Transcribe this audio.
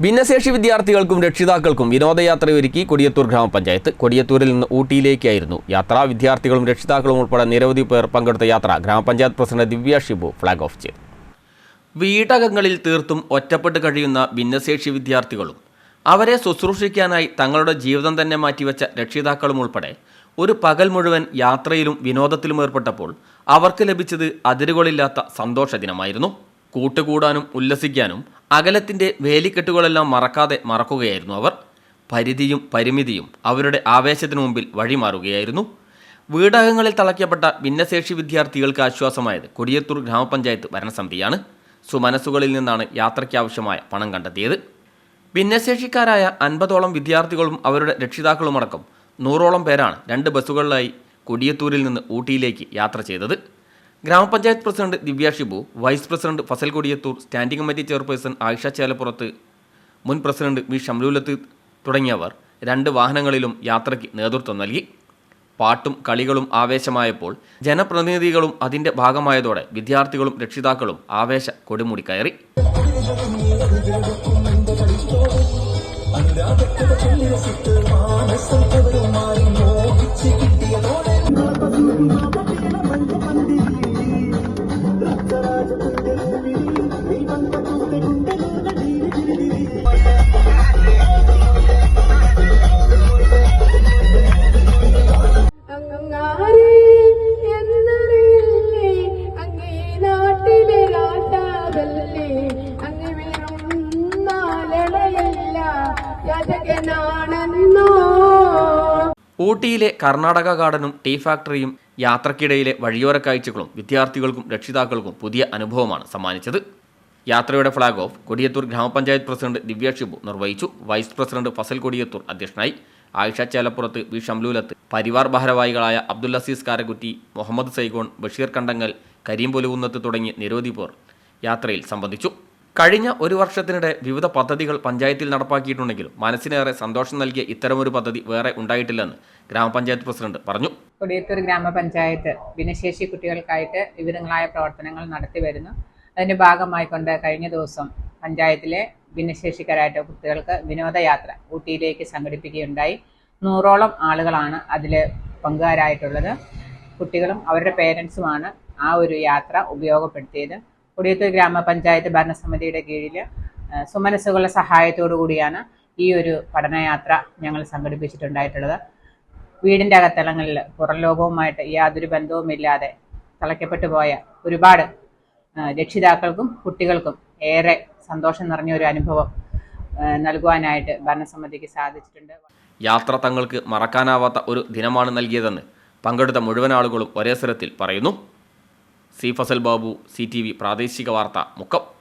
ഭിന്നശേഷി വിദ്യാർത്ഥികൾക്കും രക്ഷിതാക്കൾക്കും വിനോദയാത്രയൊരുക്കി കൊടിയത്തൂർ ഗ്രാമപഞ്ചായത്ത്. കൊടിയത്തൂരിൽ നിന്ന് ഊട്ടിയിലേക്കായിരുന്നു യാത്ര. വിദ്യാർത്ഥികളും രക്ഷിതാക്കളും ഉൾപ്പെടെ നിരവധി പേർ പങ്കെടുത്ത യാത്ര. ഗ്രാമപഞ്ചായത്ത് president Divya Shibu flag off ചെയ്തു. വീടകങ്ങളിൽ തീർത്തും ഒറ്റപ്പെട്ട് കഴിയുന്ന ഭിന്നശേഷി വിദ്യാർത്ഥികളും അവരെ ശുശ്രൂഷിക്കാനായി തങ്ങളുടെ ജീവിതം തന്നെ മാറ്റിവെച്ച രക്ഷിതാക്കളും ഉൾപ്പെടെ ഒരു പകൽ മുഴുവൻ യാത്രയിലും വിനോദത്തിലും ഏർപ്പെട്ടപ്പോൾ അവർക്ക് ലഭിച്ചത് അതിരുകളില്ലാത്ത സന്തോഷ ദിനമായിരുന്നു. കൂട്ടുകൂടാനും ഉല്ലസിക്കാനും അകലത്തിന്റെ വേലിക്കെട്ടുകളെല്ലാം മറക്കാതെ മറക്കുകയായിരുന്നു അവർ. പരിധിയും പരിമിതിയും അവരുടെ ആവേശത്തിനു മുമ്പിൽ വഴിമാറുകയായിരുന്നു. വീടകങ്ങളിൽ തളയ്ക്കപ്പെട്ട ഭിന്നശേഷി വിദ്യാർത്ഥികൾക്ക് ആശ്വാസമായത് കൊടിയത്തൂർ ഗ്രാമപഞ്ചായത്ത് ഭരണസമിതിയാണ്. സുമനസ്സുകളിൽ നിന്നാണ് യാത്രയ്ക്കാവശ്യമായ പണം കണ്ടെത്തിയത്. ഭിന്നശേഷിക്കാരായ അൻപതോളം വിദ്യാർത്ഥികളും അവരുടെ രക്ഷിതാക്കളുമടക്കം നൂറോളം പേരാണ് രണ്ട് ബസ്സുകളിലായി കൊടിയത്തൂരിൽ നിന്ന് ഊട്ടിയിലേക്ക് യാത്ര ചെയ്തത്. ഗ്രാമപഞ്ചായത്ത് president Divya Shibu vice president Fasal Kodiyathur standing committee chairperson Ayisha Chelapurath മുൻ പ്രസിഡന്റ് വി ഷംലൂലത്ത് തുടങ്ങിയവർ രണ്ട് വാഹനങ്ങളിലും യാത്രയ്ക്ക് നേതൃത്വം നൽകി. പാട്ടും കളികളും ആവേശമായപ്പോൾ ജനപ്രതിനിധികളും അതിന്റെ ഭാഗമായതോടെ വിദ്യാർത്ഥികളും രക്ഷിതാക്കളും ആവേശ കൊടുമുടി കയറി. ഊട്ടിയിലെ കർണാടക ഗാർഡനും ടീ ഫാക്ടറിയും യാത്രക്കിടയിലെ വഴിയോര കാഴ്ചകളും വിദ്യാർത്ഥികൾക്കും രക്ഷിതാക്കൾക്കും പുതിയ അനുഭവമാണ് സമ്മാനിച്ചത്. യാത്രയുടെ ഫ്ളാഗ് ഓഫ് കൊടിയത്തൂർ ഗ്രാമപഞ്ചായത്ത് പ്രസിഡന്റ് ദിവ്യ ഷിബു നിർവഹിച്ചു. വൈസ് പ്രസിഡന്റ് ഫസൽ കൊടിയത്തൂർ അധ്യക്ഷനായി. ആയിഷ ചേലപ്പുറത്ത് വി. ഷംലൂലത്ത് പരിവാർ ഭാരവാഹികളായ അബ്ദുൽ അസീസ് കാരകുറ്റി മുഹമ്മദ് സൈഗോൺ ബഷീർ കണ്ടങ്ങൽ കരീം പൊലുകുന്നത്ത് തുടങ്ങി നിരവധി പേർ യാത്രയിൽ സംബന്ധിച്ചു. കഴിഞ്ഞ ഒരു വർഷത്തിനിടെ വിവിധ പദ്ധതികൾ പഞ്ചായത്തിൽ നടപ്പാക്കിയിട്ടുണ്ടെങ്കിലും മനസ്സിനേറെ സന്തോഷം നൽകിയ ഇത്തരമൊരു പദ്ധതി വേറെ ഉണ്ടായിട്ടില്ലെന്ന് ഗ്രാമപഞ്ചായത്ത് പ്രസിഡന്റ് പറഞ്ഞു. കൊടിയത്തൂർ ഗ്രാമപഞ്ചായത്ത് ഭിന്നശേഷി കുട്ടികൾക്കായിട്ട് വിവിധങ്ങളായ പ്രവർത്തനങ്ങൾ നടത്തി വരുന്നു. ഭാഗമായി ഭാഗമായിക്കൊണ്ട് കഴിഞ്ഞ ദിവസം പഞ്ചായത്തിലെ ഭിന്നശേഷിക്കാരായിട്ട് കുട്ടികൾക്ക് വിനോദയാത്ര ഊട്ടിയിലേക്ക് സംഘടിപ്പിക്കുകയുണ്ടായി. നൂറോളം ആളുകളാണ് അതിൽ പങ്കുകാരായിട്ടുള്ളത്. കുട്ടികളും അവരുടെ പേരൻസുമാണ് ആ ഒരു യാത്ര ഉപയോഗപ്പെടുത്തിയത്. കൊടിയത്തൂർ ഗ്രാമപഞ്ചായത്ത് ഭരണസമിതിയുടെ കീഴിൽ സുമനസ്സുകളുടെ സഹായത്തോടു കൂടിയാണ് ഈ ഒരു പഠനയാത്ര ഞങ്ങൾ സംഘടിപ്പിച്ചിട്ടുണ്ടായിട്ടുള്ളത്. വീടിന്റെ അകത്തളങ്ങളിൽ പുറം ലോകവുമായിട്ട് യാതൊരു ബന്ധവുമില്ലാതെ തളയ്ക്കപ്പെട്ടു പോയ ഒരുപാട് രക്ഷിതാക്കൾക്കും കുട്ടികൾക്കും ഏറെ സന്തോഷം നിറഞ്ഞ ഒരു അനുഭവം നൽകുവാനായിട്ട് ഭരണസമിതിക്ക് സാധിച്ചിട്ടുണ്ട്. യാത്ര തങ്ങൾക്ക് മറക്കാനാവാത്ത ഒരു ദിനമാണ് നൽകിയതെന്ന് പങ്കെടുത്ത മുഴുവൻ ആളുകളും ഒരേ സ്വരത്തിൽ പറയുന്നു. C Fasal Babu C T V പ്രാദേശിക വാർത്ത മുക്കം.